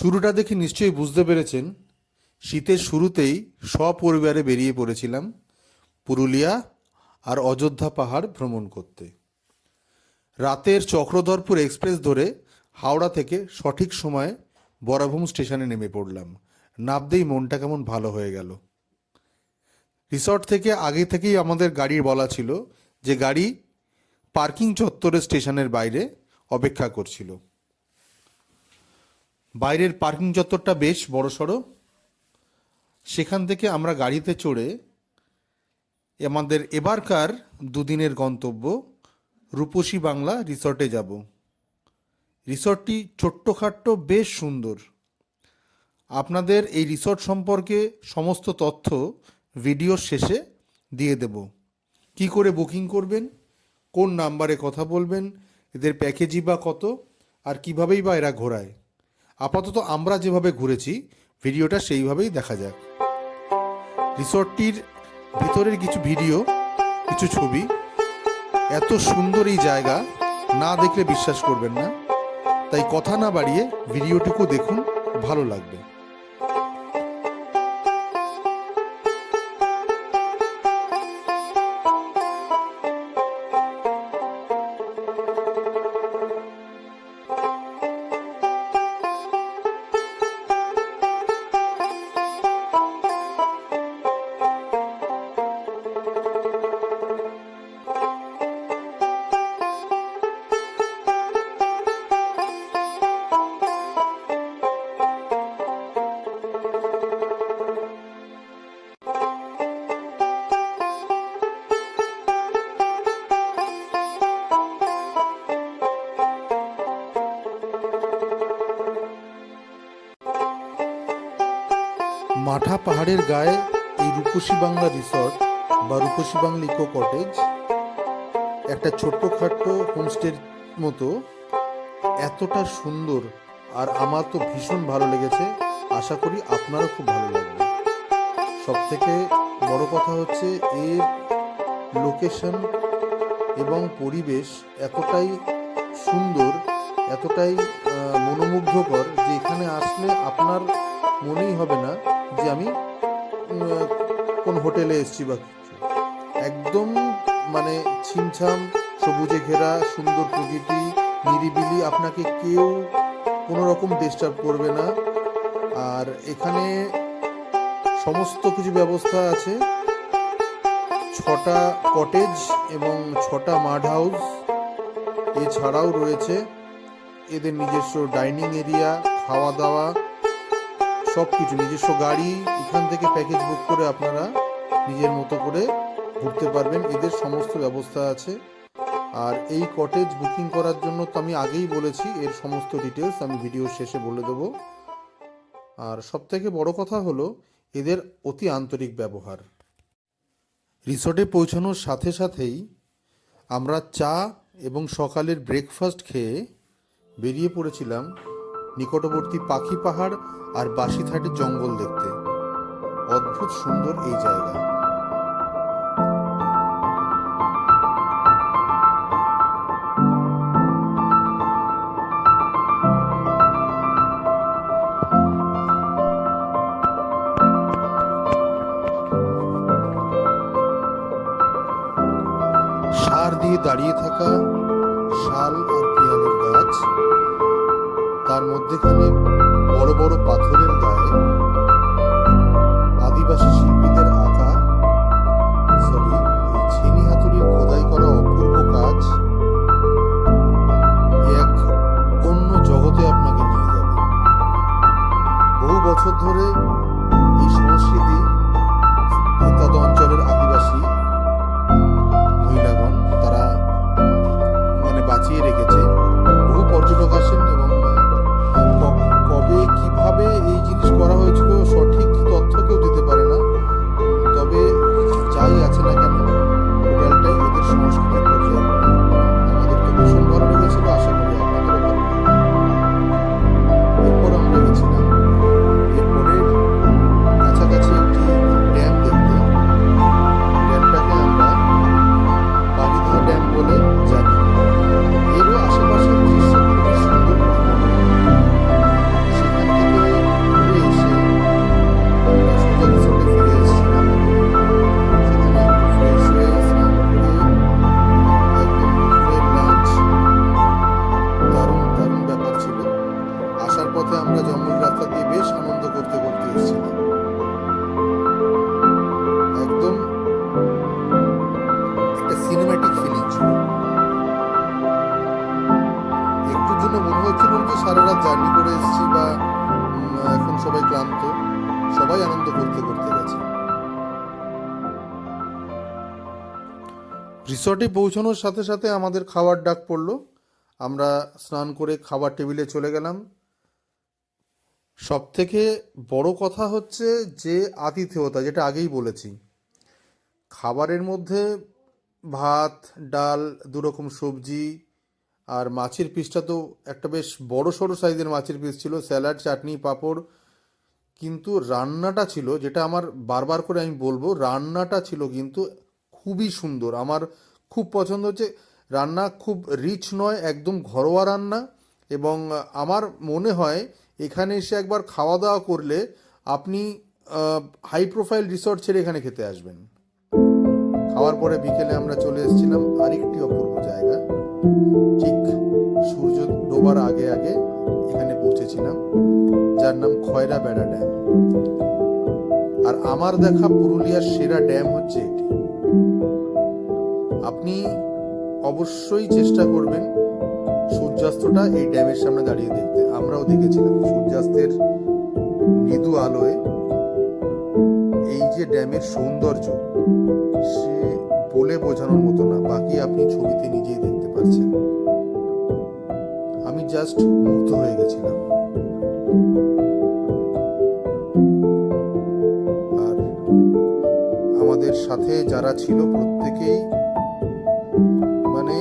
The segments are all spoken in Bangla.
শুরুটা দেখে নিশ্চয়ই বুঝতে পেরেছেন, শীতের শুরুতেই সপরিবারে বেরিয়ে পড়েছিলাম পুরুলিয়া আর অযোধ্যা পাহাড় ভ্রমণ করতে। রাতের চক্রধরপুর এক্সপ্রেস ধরে হাওড়া থেকে সঠিক সময়ে বরাভূম স্টেশনে নেমে পড়লাম। নামতেই মনটা কেমন ভালো হয়ে গেল। রিসর্ট থেকে আগে থেকেই আমাদের গাড়ির বলা ছিল যে গাড়ি পার্কিং চত্বরের স্টেশনের বাইরে অপেক্ষা করছিল। বাইরের পার্কিং চত্বরটা বেশ বড়সড় সেখান থেকে আমরা গাড়িতে চড়ে আমাদের এবারকার দুদিনের গন্তব্য রূপসী বাংলা রিসর্টে যাব। রিসর্টটি ছোট্টখাট্ট, বেশ সুন্দর। আপনাদের এই রিসর্ট সম্পর্কে সমস্ত তথ্য ভিডিওর শেষে দিয়ে দেব। কি করে বুকিং করবেন? কোন নাম্বারে কথা বলবেন? এদের প্যাকেজই বা কত? আর কীভাবেই বা এরা ঘোরায়? আপাতত আমরা যেভাবে ঘুরেছি, ভিডিওটা সেইভাবেই দেখা যাক। রিসর্টটির ভিতরের কিছু ভিডিও, কিছু ছবি, এত সুন্দর এই জায়গা, না দেখলে বিশ্বাস করবেন না। তাই কথা না বাড়িয়ে ভিডিওটুকু দেখুন, ভালো লাগবে। মাঠা পাহাড়ের গায়ে এই রূপসী বাংলা রিসর্ট বা রূপসী বাংলা ইকো কটেজ একটা ছোট্টখাট্ট হোমস্টের মতো এতটা সুন্দর আর আমার তো ভীষণ ভালো লেগেছে। আশা করি আপনারও খুব ভালো লাগবে। সব থেকে বড় কথা হচ্ছে এর লোকেশন এবং পরিবেশ এতটাই সুন্দর, এতটাই মনোমুগ্ধকর যে এখানে আসলে আপনার মনেই হবে না। যে আমি কোন হোটেলে এসেছি বা কিছু। একদম মানে ছিমছাম, সবুজে ঘেরা, সুন্দর প্রকৃতি, নিরিবিলি, আপনাকে কেউ কোনো রকম ডিস্টার্ব করবে না। আর এখানে সমস্ত কিছু ব্যবস্থা আছে। ছটা কটেজ এবং ছটা মাড হাউস এছাড়াও রয়েছে। এদের নিজস্ব ডাইনিং এরিয়া খাওয়া দাওয়া সব কিছু নিজস্ব গাড়ি, এখান থেকে প্যাকেজ বুক করে আপনারা নিজের মতো করে ঘুরতে পারবেন। এদের সমস্ত ব্যবস্থা আছে। আর এই কটেজ বুকিং করার জন্য তো আমি আগেই বলেছি, এর সমস্ত ডিটেলস আমি ভিডিও শেষে বলে দেবো। আর সবথেকে বড় কথা হলো, এদের অতি আন্তরিক ব্যবহার। রিসর্টে পৌঁছানোর সাথে সাথেই আমরা চা এবং সকালের ব্রেকফাস্ট খেয়ে বেরিয়ে পড়েছিলাম নিকটবর্তী পাখি পাহাড় আর বাসিথাটের জঙ্গল দেখতে। অদ্ভুত সুন্দর এই জায়গা। রিসর্টে পৌঁছানোর সাথে সাথে আমাদের খাবার ডাক পড়ল। আমরা স্নান করে খাবার টেবিলে চলে গেলাম। সব থেকে বড় কথা হচ্ছে যে আতিথেয়তা, যেটা আগেই বলেছি। খাবারের মধ্যে ভাত, ডাল, দুরকম সবজি আর মাছের পিসটা তো একটা বেশ বড় সড়ো সাইজের মাছের পিস ছিল, স্যালাড, চাটনি, পাঁপড়। কিন্তু রান্নাটা ছিল, যেটা আমার বারবার করে আমি বলব, রান্নাটা ছিল কিন্তু খুবই সুন্দর। আমার খুব পছন্দ হচ্ছে। রান্না খুব রিচ নয়, একদম ঘরোয়া রান্না এবং আমার মনে হয় এখানে এসে একবার খাওয়া দাওয়া করলে আপনি হাই প্রোফাইল রিসর্ট ছেড়ে এখানে খেতে আসবেন। খাওয়ার পরে বিকেলে আমরা চলে এসেছিলাম আরেকটি অপূর্ব জায়গা। ঠিক সূর্য ডোবার আগে আগে এখানে পৌঁছেছিলাম, যার নাম খয়রা বেড়া ড্যাম। আর আমার দেখা পুরুলিয়ার সেরা ড্যাম হচ্ছে এটি। আপনি অবশ্যই চেষ্টা করবেন সূর্যাস্তটা এই ড্যামের সামনে দাঁড়িয়ে দেখতে। আমরাও দেখেছিলাম সূর্যাস্তের মৃদু আলোয় এই যে ড্যামের সৌন্দর্য, সে বলে বোঝানোর মতো না, বাকি আপনি ছবিতে নিজেই দেখতে পাচ্ছেন। আমি জাস্ট মুগ্ধ হয়ে গেছিলাম। আর আমাদের সাথে যারা ছিল প্রত্যেকেই মানে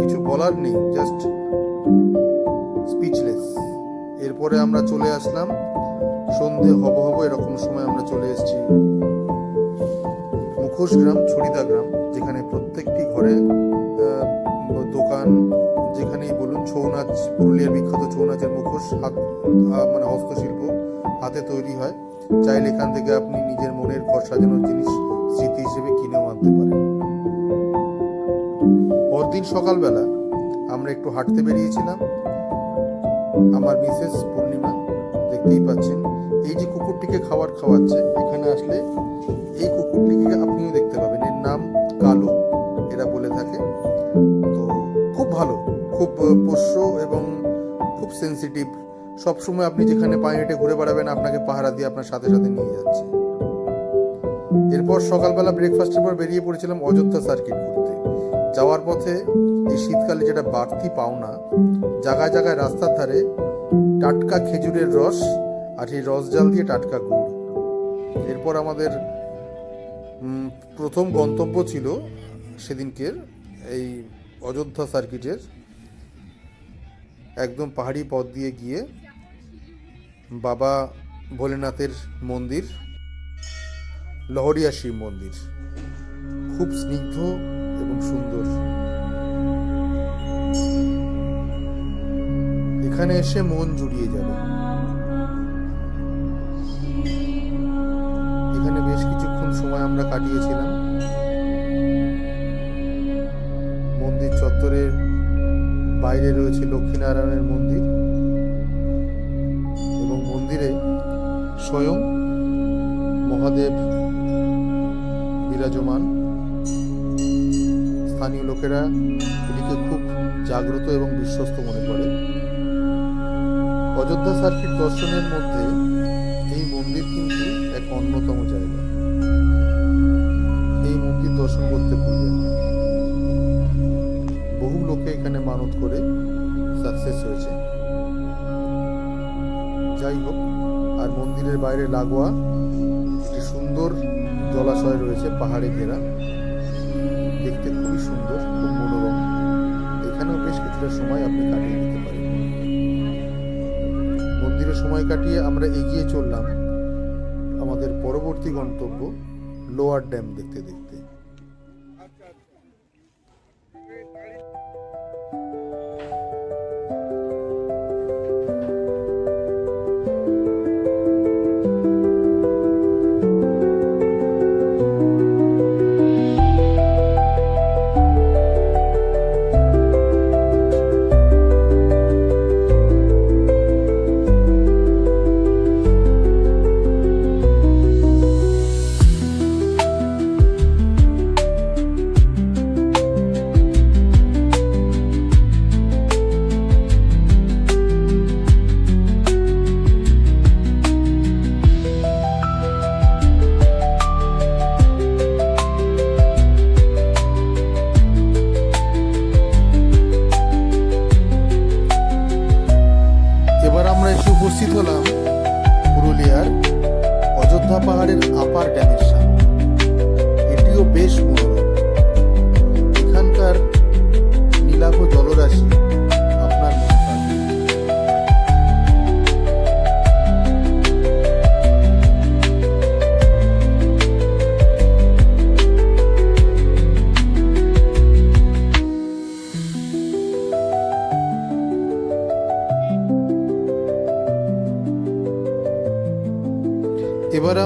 কিছু বলার নেই জাস্ট স্পিচলেস এরপরে আমরা চলে আসলাম, সন্ধে হব হব এরকম সময় আমরা চলে এসেছি মুখোশ গ্রাম, ছড়িদা গ্রাম, যেখানে প্রত্যেকটি ঘরে দোকান যেখানেই বলুন ছৌ নাচ পুরুলিয়ার বিখ্যাত ছৌ নাচের মুখোশ হাত মানে হস্তশিল্প হাতে তৈরি হয়। চাইলে এখান থেকে আপনি নিজের মনের ঘর সাজানোর জিনিস পরদিন সকালবেলা আমরা একটু হাঁটতে বেরিয়েছিলাম। আমার মিসেস পূর্ণিমা দেখতেই পাচ্ছেন, এই যে কুকুরটিকে খাবার খাওয়াচ্ছে, এখানে আসলে এই কুকুরটিকে আপনিও দেখতে পাবেন। এর নাম কালু, এরা বলে থাকে। তো খুব ভালো, খুব পোষ্য এবং খুব সেন্সিটিভ সবসময় আপনি যেখানে পায়ে হেঁটে ঘুরে বেড়াবেন, আপনাকে পাহারা দিয়ে আপনার সাথে সাথে নিয়ে যাচ্ছে। এরপর সকালবেলা ব্রেকফাস্টের পর বেরিয়ে পড়েছিলাম অযোধ্যা সার্কিট ঘুরতে। যাওয়ার পথে এই শীতকালে যেটা বাড়তি পাওনা জায়গায় জায়গায় রাস্তার ধারে টাটকা খেজুরের রস আর সেই রস জাল দিয়ে টাটকা গুড়। এরপর আমাদের প্রথম গন্তব্য ছিল সেদিনকের এই অযোধ্যা সার্কিটের একদম পাহাড়ি পথ দিয়ে গিয়ে বাবা ভোলেনাথের মন্দির, লহরিয়া শিব মন্দির। খুব স্নিগ্ধ এবং সুন্দর। এখানে এসে মন জুড়িয়ে যাবে। এখানে বেশ কিছুক্ষণ সময় আমরা কাটিয়েছিলাম। মন্দির চত্বরের বাইরে রয়েছে লক্ষ্মীনারায়ণের মন্দির এবং মন্দিরে স্বয়ং মহাদেব বিরাজমান। স্থানীয় লোকেরা এটিকে খুব জাগ্রত এবং বিশ্বস্ত মনে করে। অযোধ্যা সার্কিট দর্শনের মধ্যে এই মন্দির কিন্তু এক অন্যতম জায়গা। এই মন্দির দর্শন করতে না বহু লোকে এখানে মানত করে সাকসেস হয়েছে। যাই হোক, আর মন্দিরের বাইরে লাগোয়া একটি সুন্দর জলাশয় রয়েছে পাহাড়ে ঘেরা। দেখতে খুবই সুন্দর, খুব মনোরম। এখানেও বেশ কিছুটা সময় আপনি কাটিয়ে নিতে পারেন। মন্দিরে সময় কাটিয়ে আমরা এগিয়ে চললাম। আমাদের পরবর্তী গন্তব্য লোয়ার ড্যাম দেখতে দেখতে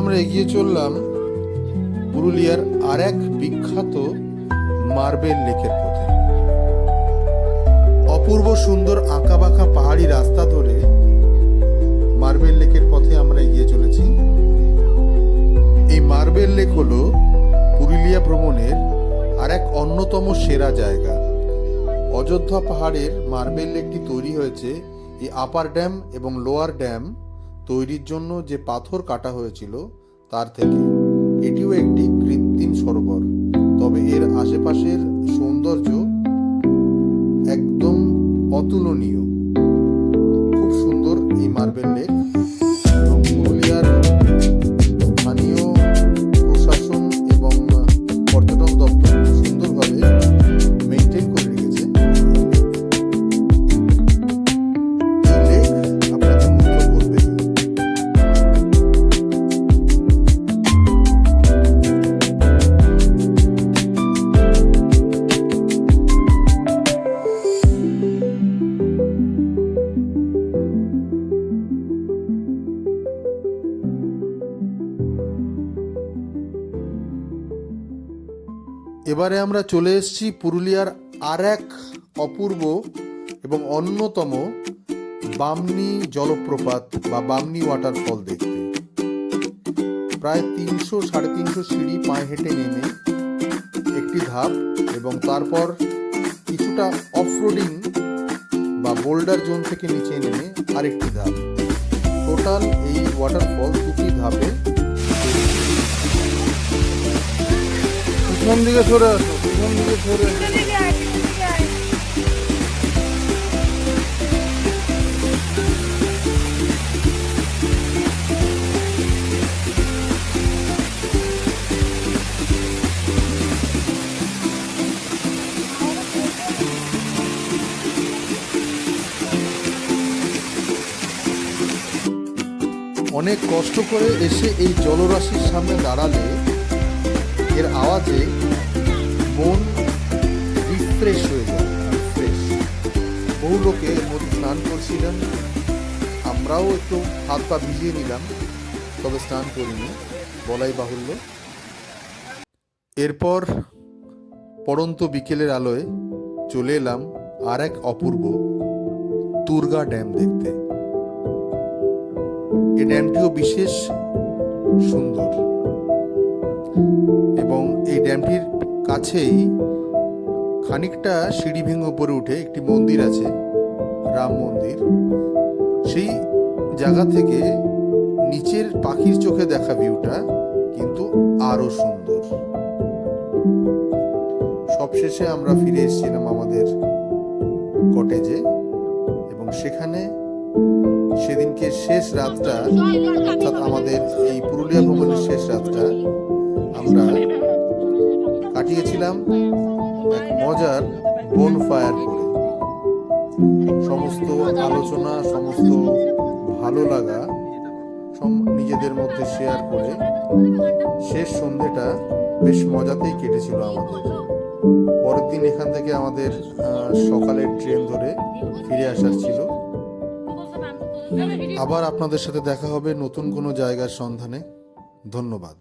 আমরা এগিয়ে চললাম পুরুলিয়ার আর এক বিখ্যাত মার্বেল লেকের পথে। অপূর্ব সুন্দর আঁকাবাঁকা পাহাড়ি রাস্তা ধরে মার্বেল লেকের পথে আমরা এগিয়ে চলেছি। এই মার্বেল লেক হলো পুরুলিয়া ভ্রমণের আর এক অন্যতম সেরা জায়গা। অযোধ্যা পাহাড়ের মার্বেল লেকটি তৈরি হয়েছে এই আপার ড্যাম এবং লোয়ার ড্যাম তৈরির জন্য যে পাথর কাটা হয়েছিল, তার থেকে এটিও একটি কৃত্রিম সরোবর। তবে এর আশেপাশের সৌন্দর্য একদম অতুলনীয়। এবারে আমরা চলে এসেছি পুরুলিয়ার আর এক অপূর্ব এবং অন্যতম বামনি জলপ্রপাত বা বামনি ওয়াটারফল দেখতে। প্রায় তিনশো, সাড়ে তিনশো সিঁড়ি পায়ে হেঁটে নেমে একটি ধাপ এবং তারপর কিছুটা অফরোডিং বা বোল্ডার জোন থেকে নিচে নেমে আরেকটি ধাপ। টোটাল এই ওয়াটারফল দুটি ধাপে পিছন দিকে সরে আসো পিছন দিকে সরে অনেক কষ্ট করে এসে এই জলরাশির সামনে দাঁড়ালে আওয়াজে মন রিফ্রেশ হয়ে যায় রিফ্রেশ বহু লোকে মধ্যে স্নান করছিলেন, আমরাও একটু হাত পা ভিজিয়ে নিলাম, তবে স্নান করিনি, বলাই বাহুল্য। এরপর পড়ন্ত বিকেলের আলোয় চলে এলাম আর এক অপূর্ব তুর্গা ড্যাম দেখতে। এই ড্যামটিও বিশেষ সুন্দর। এই ড্যামটির কাছেই খানিকটা সিঁড়ি ভেঙে উপরে উঠে একটি মন্দির আছে, রাম মন্দির। সেই জায়গা থেকে নিচের পাখির চোখে দেখা ভিউটা কিন্তু আরও সুন্দর। সবশেষে আমরা ফিরে এসেছিলাম আমাদের কটেজে এবং সেখানে সেদিনকে শেষ রাতটা, অর্থাৎ আমাদের এই পুরুলিয়া ভ্রমণের শেষ রাতটা আমরা কাটিয়েছিলাম এক মজার বোন ফায়ার করে। সমস্ত আলোচনা, সমস্ত ভালো লাগা নিজেদের মধ্যে শেয়ার করে শেষ সন্ধেটা বেশ মজাতেই কেটেছিল আমাদের। পরের দিন এখান থেকে আমাদের সকালের ট্রেন ধরে ফিরে আসার ছিল। আবার আপনাদের সাথে দেখা হবে নতুন কোনো জায়গার সন্ধানে। ধন্যবাদ।